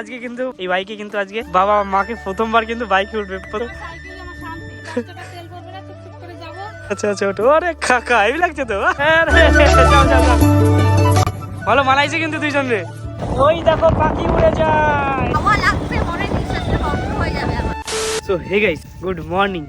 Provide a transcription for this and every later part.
আজকে কিন্তু এই বাইকে কিন্তু আজকে বাবা মাকে প্রথমবার কিন্তু বাইকে উঠবে। আচ্ছা আচ্ছা ওটো আরে কাকা হেভি লাগছে তো। যাও, যাও, যাও। ভালো মানাইছে কিন্তু দুইজন রে। ওই দেখো পাখি উড়ে যায়। হয়ে so hey guys good morning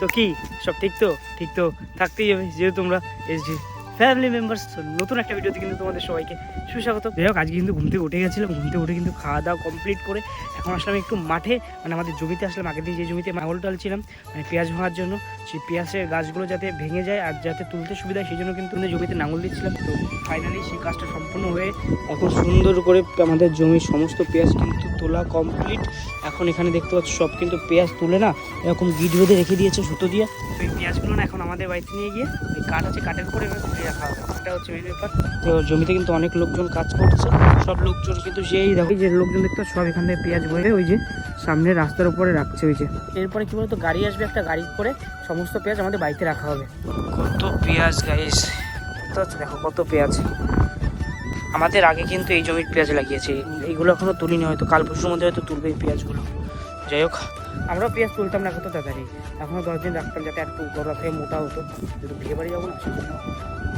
তো কি সব ঠিক তো? ঠিক তো? থাকতেই হবে যেহেতু তোমরা এসডি ফ্যামিলি মেম্বার্স নতুন একটা ভিডিওতে কিন্তু তোমাদের সবাইকে সুস্বাগত যাই হোক, আজকে কিন্তু ঘুম থেকে উঠে গেছিলাম, ঘুম থেকে উঠে কিন্তু খাওয়া দাওয়া কমপ্লিট করে এখন আসলাম একটু মাঠে মানে আমাদের জমিতে আসলাম, আগের দিন যে জমিতে মাগল টালছিলাম মানে পেঁয়াজ ভাঙার জন্য, সেই পেঁয়াজের গাছগুলো যাতে ভেঙে যায় আর যাতে তুলতে সুবিধা সেই জন্য কিন্তু জমিতে নাঙল দিচ্ছিলাম। তো ফাইনালি সেই কাজটা সম্পূর্ণ হয়ে এখন সুন্দর করে আমাদের জমির সমস্ত পেঁয়াজ কিন্তু তোলা কমপ্লিট এখন এখানে দেখতে পাচ্ছ সব কিন্তু পেঁয়াজ তুলে না, এরকম গিট বেঁধে রেখে দিয়েছে সুতো দিয়ে। তো এই পেঁয়াজগুলো না এখন আমাদের বাড়িতে নিয়ে গিয়ে ওই কাঠ আছে, কাঠের তুলে রাখা হবে। এটা হচ্ছে ব্যাপার। তো জমিতে কিন্তু অনেক লোকজন কাজ করছে, সব লোকজন কিন্তু সেই দেখো যে লোকজন দেখতে সব এখান থেকে পেঁয়াজ বয়ে ওই যে সামনে রাস্তার উপরে রাখছে ওই যে। এরপরে কি বলতো, গাড়ি আসবে একটা গাড়ি করে সমস্ত পেঁয়াজ আমাদের বাড়িতে রাখা হবে। কত পেঁয়াজ গাইস দেখো কত পেঁয়াজ। আমাদের আগে কিন্তু এই জমির পেঁয়াজ লাগিয়েছে। এইগুলো এখনও তুলিনি, হয়তো কাল পরশুর মধ্যে হয়তো তুলবে এই পেঁয়াজগুলো। যাই হোক, আমরাও পেঁয়াজ তুলতাম না কত তাড়াতাড়ি। এখনও দশ দিন রাখতাম যাতে একটু গলা থেকে মোটা হতো। যদি বিয়ে বাড়ি যাব না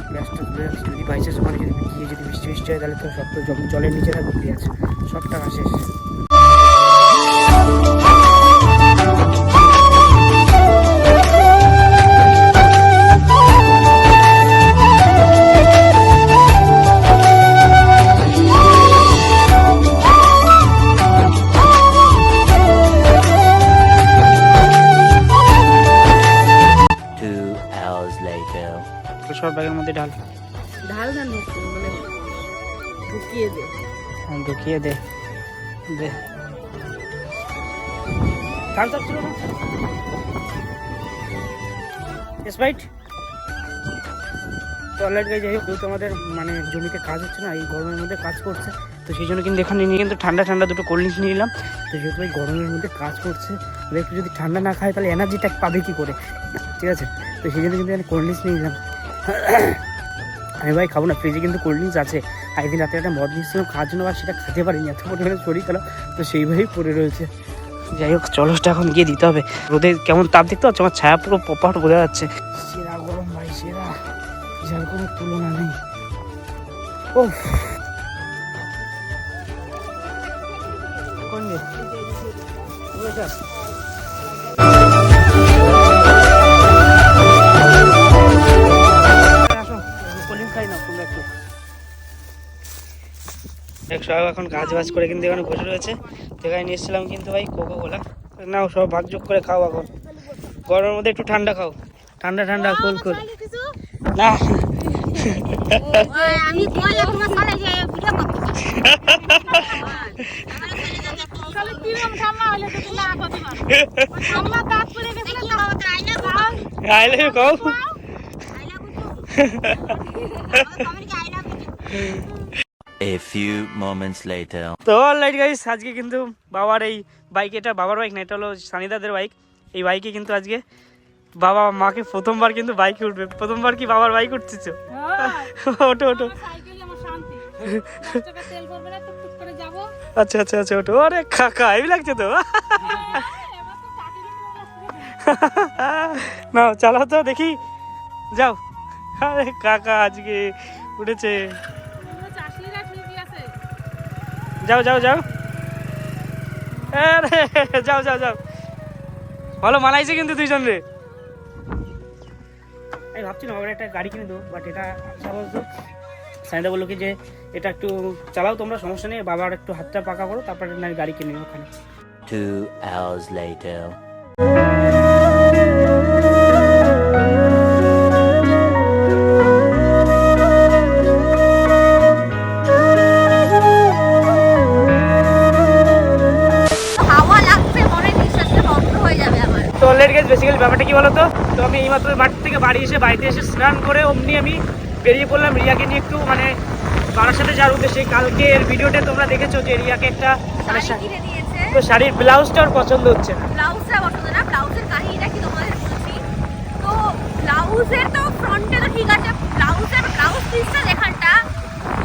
পেঁয়াজটা তুলে রাখছি। যদি বাইচান্স ওখানে যদি গিয়ে যদি বৃষ্টি বৃষ্টি হয়, তাহলে তো সব তো জল জলের নিচে থাকবে পেঁয়াজ। সবটা টাকা শেষ। ঢুকিয়ে দে। দে। থাম থাম ছিল না। স্প্রাইট তো অলরেডি যাই হোক আমাদের মানে জমিতে কাজ হচ্ছে না, এই গরমের মধ্যে কাজ করছে, তো সেই জন্য কিন্তু এখানে নিয়ে কিন্তু ঠান্ডা ঠান্ডা দুটো কোল্ড ড্রিঙ্কস নিলাম। তো যেহেতু এই গরমের মধ্যে কাজ করছে একটু যদি ঠান্ডা না খায় তাহলে এনার্জিটা পাবে কি করে? ঠিক আছে? তো সেই জন্য কিন্তু এখানে কোল্ড ড্রিঙ্কস নিয়ে নিলাম। আমি ভাই, খাব না ফ্রিজে কিন্তু কোল্ড ড্রিঙ্কস আছে। একদিন রাতে একটা মদ নিয়েছিলাম খাওয়ার জন্য আর সেটা খেতে পারিনি এত পরিমাণে শরীর খারাপ তো সেইভাবেই পড়ে রয়েছে। যাই হোক চলসটা এখন গিয়ে দিতে হবে। রোদে কেমন তাপ দেখতে পাচ্ছ? আমার ছায়া পুরো পপাট বোঝা যাচ্ছে। সেরা গরম ভাই সেরা। যার কোনো তুলনা নেই। ও কোন সব এখন কাজ বাজ করে কিন্তু এখানে বসে রয়েছে। যেখানে নিয়ে এসেছিলাম কিন্তু ভাই কোকো কোলা নাও সব ভাগযোগ করে খাও এখন। গরমের মধ্যে একটু ঠান্ডা খাও। ঠান্ডা ঠান্ডা কুল কুল না। তো কও A few moments later. তো অলরাইট গাইস আজকে কিন্তু বাবার এই বাইক এটা বাবার বাইক না এটা হলো সানিদাদের বাইক এই বাইকে কিন্তু আজকে বাবা মাকে প্রথমবার কিন্তু বাইকে উঠবে। প্রথমবার কি বাবার বাইক উঠছিস ওটো ওটো আচ্ছা আচ্ছা আচ্ছা ওটো আরে কাকা হেভি লাগছে তো। চাকরি না চালাও তো দেখি। যাও। আরে কাকা আজকে উঠেছে। যাও যাও যাও। আরে যাও যাও যাও। ভালো মানাইছে কিন্তু দুইজন রে। আমি ভাবছিলাম আবার একটা গাড়ি কিনে দেবো বাট এটা সাইদা বলল কি যে এটা একটু চালাও তোমরা সমস্যা নেই। বাবার একটু হাতটা পাকা করো তারপরে না গাড়ি কিনে নেব ওখানে। Two hours later. তো অলরেডি গেছে বেসিক্যালি ব্যাপারটা কি বলতো? তো আমি এইমাত্র মাঠ থেকে বাড়ি এসে বাড়িতে এসে স্নান করে অমনি আমি বেরিয়ে পড়লাম রিয়াকে নিয়ে একটু মানে বাবার সাথে যাওয়ার উদ্দেশ্যে। কালকে এর ভিডিওতে তোমরা দেখেছ যে রিয়াকে একটা মানে শাড়ি তো শাড়ির ব্লাউজটা ওর পছন্দ হচ্ছে না। ব্লাউজটা পছন্দ না ব্লাউজের কাহিনীটা কি তোমাদের বলছি? তো ব্লাউজের তো ফ্রন্টে তো ঠিক আছে ব্লাউজ পিসটা যেখানটা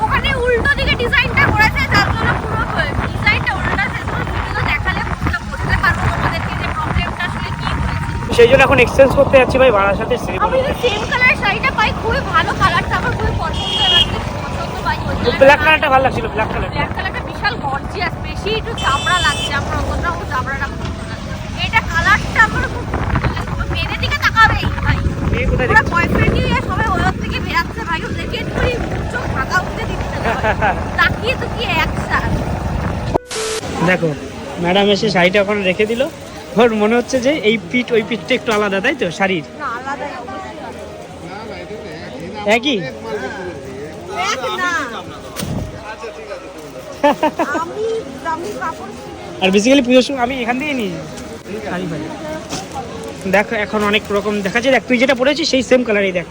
ওখানে উল্টো দিকে ডিজাইনটা করেছে যার জন্য পুরো ডিজাইনটা উল্টা সেই জন্য এখন এক্সচেঞ্জ করতে যাচ্ছি ভাই ভাড়ার সাথে আমি যদি সেম কালার শাড়িটা পাই খুবই ভালো কালারটা আমার খুবই পছন্দ লাগছে পছন্দ পাই ব্ল্যাক কালারটা ভালো লাগছিল ব্ল্যাক কালার ব্ল্যাক কালারটা বিশাল গর্জিয়াস বেশি একটু চামড়া লাগছে আমার অতটা ও চামড়াটা এটা কালারটা আমার খুব মেয়েদের দিকে তাকাবেই ভাই। মেয়ে কোথায় দেখছি? বয়ফ্রেন্ড নিয়ে সবাই ওর থেকে বেরাচ্ছে ভাই। ওদেরকে একটু চোখ ঢাকা উঠতে দিচ্ছে তাকিয়ে তো কি একসাথ দেখো ম্যাডাম এসে শাড়িটা ওখানে রেখে দিল। ওর মনে হচ্ছে যে এই পিঠ ওই পিঠটা একটু আলাদা তাই তো? শাড়ির? না আলাদা একই? আর বেসিক্যালি পুজোর সময় আমি এখান থেকে নিই। শাড়ি ফাড়ি। দেখ এখন অনেক রকম দেখা যায়। দেখ তুই যেটা পরেছিস সেই সেম কালারই দেখ।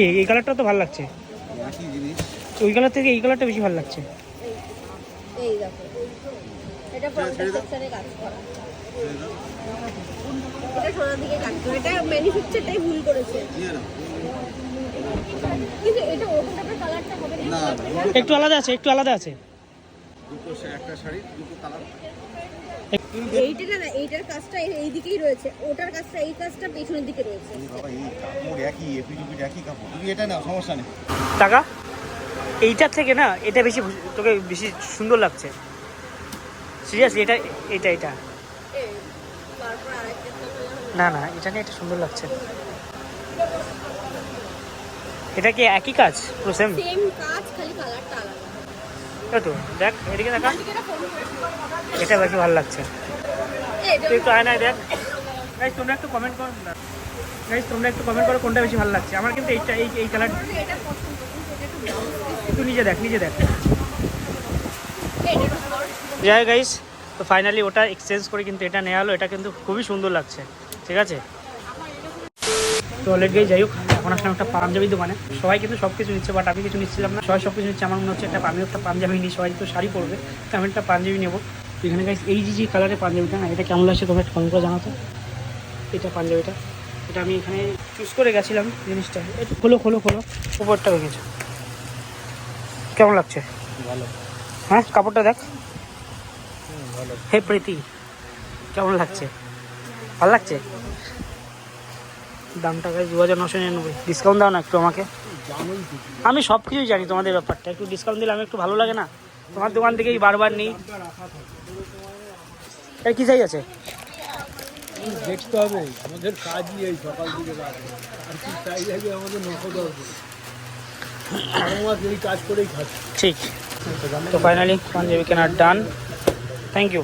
এই এই কালারটা তো ভালো লাগছে। ওই কালার থেকে এই কালারটা বেশি ভালো লাগছে। এই দেখো। এটা সেকশনে কাজ করা। এটা সোনার দিকে কাজ করা। এটা ম্যানুফ্যাকচারটাই ভুল করেছে। কিন্তু এটা ওরকম টাইপের কালারটা হবে না? একটু আলাদা আছে একটু আলাদা আছে। এইটা না এইটার কাজটা এই- এই দিকেই রয়েছে। ওটার কাজটা এই কাজটা পেছনের দিকে রয়েছে। বাবা এই কাপড় একই এপিডিপিড একই কাপড়। তুমি এটা নাও সমস্যা নেই। টাকা এইটার থেকে না এটা বেশি তোকে বেশি সুন্দর লাগছে। সিরিয়াসলি এটা এটা এটা। তো- না না এটা নিয়ে এটা সুন্দর লাগছে। এটা কি একই কাজ? পুরো সেম সেম কাজ খালি কালারটা আলাদা। তাই তো দেখ এদিকে দেখা। এটা বেশি ভালো লাগছে। তুই একটু আয়নায় দেখ। গাইস তোমরা একটু কমেন্ট করো। গাইস তোমরা একটু কমেন্ট করো কোনটা বেশি ভালো লাগছে। আমার কিন্তু এইটা এই এই কালার একটু নিজে দেখ নিজে দেখ। যাই গাইস তো ফাইনালি ওটা এক্সচেঞ্জ করে কিন্তু এটা নেওয়া হলো এটা কিন্তু খুবই সুন্দর লাগছে ঠিক আছে? তো অলরেডি গাই যাই হোক এখন আসলাম একটা পাঞ্জাবি দোকানে। সবাই কিন্তু সব কিছু নিচ্ছে বাট আমি কিছু নিচ্ছিলাম না। সবাই সব কিছু নিচ্ছে আমার মনে হচ্ছে একটা আমিও একটা পাঞ্জাবি নিই সবাই তো শাড়ি পরবে তো আমি একটা পাঞ্জাবি নেব। এখানে গাইস এই যে যে কালারের পাঞ্জাবিটা না এটা কেমন লাগছে তোমরা একটু কমেন্ট করে জানাতো। এটা পাঞ্জাবিটা এটা আমি এখানে চুজ করে গেছিলাম জিনিসটা। একটু খোলো খোলো খোলো। উপরটা হয়ে গেছে কেমন লাগছে? ভালো। হ্যাঁ কাপড়টা দেখ। হে প্রীতি কেমন লাগছে? ভালো লাগছে? দামটা দু হাজার নশো নিরানব্বই। ডিসকাউন্ট দাও না একটু আমাকে। আমি সব কিছুই জানি তোমাদের ব্যাপারটা। একটু ডিসকাউন্ট দিলে আমি একটু ভালো লাগে না? তোমার দোকান থেকেই বারবার নিই। এই কি চাই আছে? দেখতে হবে। আমাদের কাজই এই সকাল রাত। আর কি চাই লাগে আমাদের আমার এই কাজ করেই খাচ্ছি। ঠিক। তো ফাইনালি পাঞ্জাবি কেনার done thank you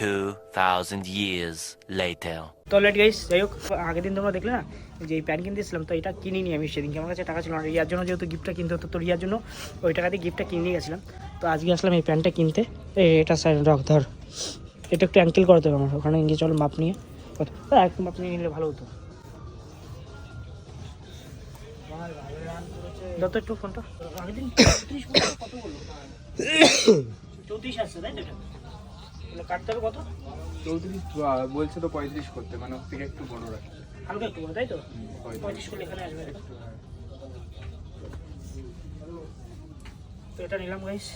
2,000 years later. তো লেট গাইস যাই হোক আগের দিন তোমরা দেখলে না যে এই প্যান্ট কিনতেছিলাম তো এটা কিনিনি আমি সেদিনকে। আমার কাছে টাকা ছিল না রিয়ার জন্য যেহেতু গিফটটা কিনতে হতো তো রিয়ার জন্য ওই টাকা দিয়ে গিফটটা কিনে গেছিলাম। তো আজকে আসলাম এই প্যান্টটা কিনতে। এটা স্যার রক ধর। এটা একটু অ্যাঙ্কেল করতে হবে আমার ওখানে গিয়ে চলো মাপ নিয়ে। হ্যাঁ, একটু মাপ নিয়ে নিলে ভালো হতো। দাও তো একটু ফোনটা। আগের দিন চৌত্রিশ বলল, কত বলল? চৌত্রিশ আসছে তাই তো কাটতে হবে কত? চৌত্রিশ বলছে তো পঁয়ত্রিশ করতে মানে ওর থেকে একটু বড় রাখতে হালকা একটু তাই তো? পঁয়ত্রিশ। করে এখানে আসবে তো এটা নিলাম গাইস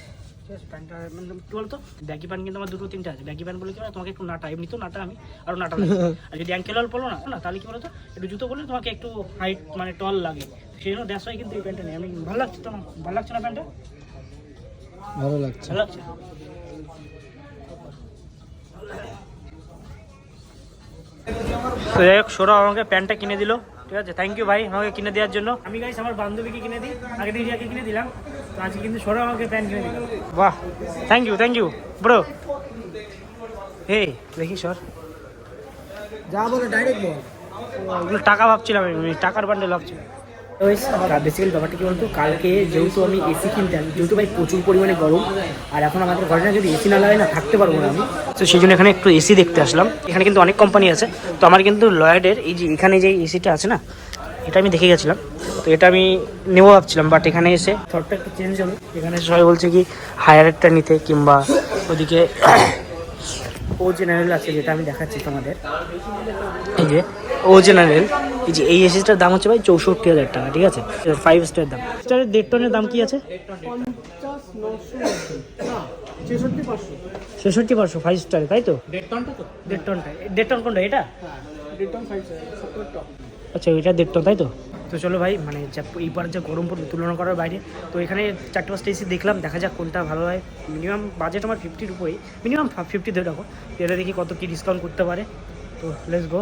প্যান্টটা মানে কি বলতো? ব্যাগি প্যান্ট কিন্তু আমার দুটো তিনটা আছে। ব্যাগি প্যান্ট বলে কি তোমাকে একটু নাটা এমনিতেও নাটা আমি আরও নাটা লাগে আর যদি অ্যাঙ্কেল অল পড়ল না না তাহলে কি বলতো? একটু জুতো বললে তোমাকে একটু হাইট মানে টল লাগে। সেই জন্য দ্যাস হয় কিন্তু এই প্যান্টটা নেই। আমি ভালো লাগছে তো? ভালো লাগছে না প্যান্টটা ভালো লাগছে। ভালো লাগছে? তো যাই হোক সৌরভ আমাকে প্যান্টটা কিনে দিল। ঠিক আছে থ্যাংক ইউ ভাই আমাকে কিনে দেওয়ার জন্য। আমি গাইস আমার বান্ধবীকে কিনে দিই আগে দিন রিয়াকে কিনে দিলাম তো আজকে কিন্তু সৌরভ আমাকে প্যান্ট কিনে দিল। বাহ thank you thank you bro hey দেখি সর। যা বলে ডাইরেক্ট বল। ওগুলো টাকা ভাবছিলাম আমি টাকার বান্ডেল ভাবছিলাম। বেসিক্যালি ব্যাপারটা কি বলতো? কালকে যেহেতু আমি এসি কিনতে আমি যেহেতু ভাই প্রচুর পরিমাণে গরম আর এখন আমাদের ঘরে না যদি এসি না লাগে না থাকতে পারব না আমি। তো সেই জন্য এখানে একটু এসি দেখতে আসলাম। এখানে কিন্তু অনেক কোম্পানি আছে। তো আমার কিন্তু লয়েডের এই যে এখানে যে এসিটা আছে না এটা আমি দেখে গেছিলাম। তো এটা আমি নেব ভাবছিলাম বাট এখানে এসে থটটা একটু চেঞ্জ হলো। এখানে সবাই বলছে কি হায়ারেরটা নিতে কিংবা ওদিকে ও জেনারেল আছে, যেটা আমি দেখাচ্ছি তোমাদের। এই যে, ও জেনারেল এই যে এই এসিসটার দাম হচ্ছে ভাই চৌষট্টি হাজার টাকা, ঠিক আছে? ফাইভ স্টারের দাম। স্টারের দেড় টনের দাম কি আছে? ছেষট্টি পাঁচশো ফাইভ স্টারে তাই তো? দেড় টনটা তো। দেড় টনটা দেড় টন কোনটা, এটা? আচ্ছা এটা দেড় টন, তাই তো? তো চলো ভাই মানে যা, এইবার যে গরম পড়বে তুলনা করার বাইরে। তো এখানে চারটে পাঁচটা এসি দেখলাম, দেখা যাক কোনটা ভালো হয়। মিনিমাম বাজেট আমার ফিফটির উপরেই। মিনিমাম ফিফটি ধরে রাখো। এটা দেখি কত কী ডিসকাউন্ট করতে পারে। তো লেটস গো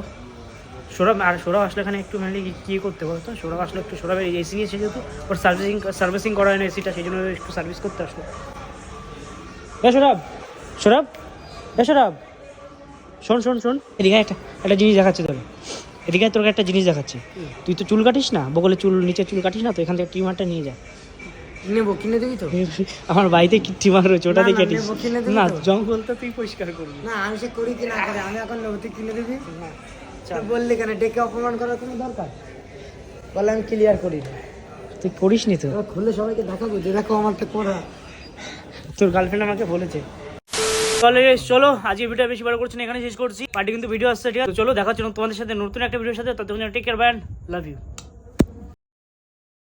সৌরভ, আর সৌরভ আসলে এখানে একটু মানে কী করতে বলতো সৌরভ আসলে একটু, সৌরভের এসি নিয়েছে যেহেতু ওর সার্ভিসিং সার্ভিসিং করা হয় না এসিটা সেই জন্য একটু সার্ভিস করতে আসলো। এ সৌরভ সৌরভ, এ সৌরভ। শোন শোন শোন। এদিকে একটা একটা জিনিস দেখাচ্ছে তোর এদিকে তোকে একটা জিনিস দেখাচ্ছে। তুই তো চুল কাটিস না বগলে চুল নিচে চুল কাটিস না তো এখান থেকে ট্রিমারটা নিয়ে যা। নেব কিনে দিবি তো? আমার বাড়িতে কি ট্রিমার রয়েছে ওটা না, দিয়ে কাটিস না তো? জঙ্গলটা তুই পরিষ্কার করবি। না আমি সে করি কি না করে আমি এখন নেব তুই কিনে দিবি। তুই বললি কেন ডেকে অপমান করার কোনো দরকার? বলে আমি ক্লিয়ার করি না। তুই করিস নি তো খুলে সবাইকে দেখাবো যে দেখো আমার তো করা। তোর গার্লফ্রেন্ড আমাকে বলেছে। চলো চলো আজকে ভিডিও বেশি বড় করছি না এখানে শেষ করছি। পার্টি কিন্তু ভিডিও আসছে, ঠিক আছে? চলো দেখা হচ্ছে তোমাদের সাথে, নতুন একটা ভিডিওর সাথে ততক্ষণ take care band love you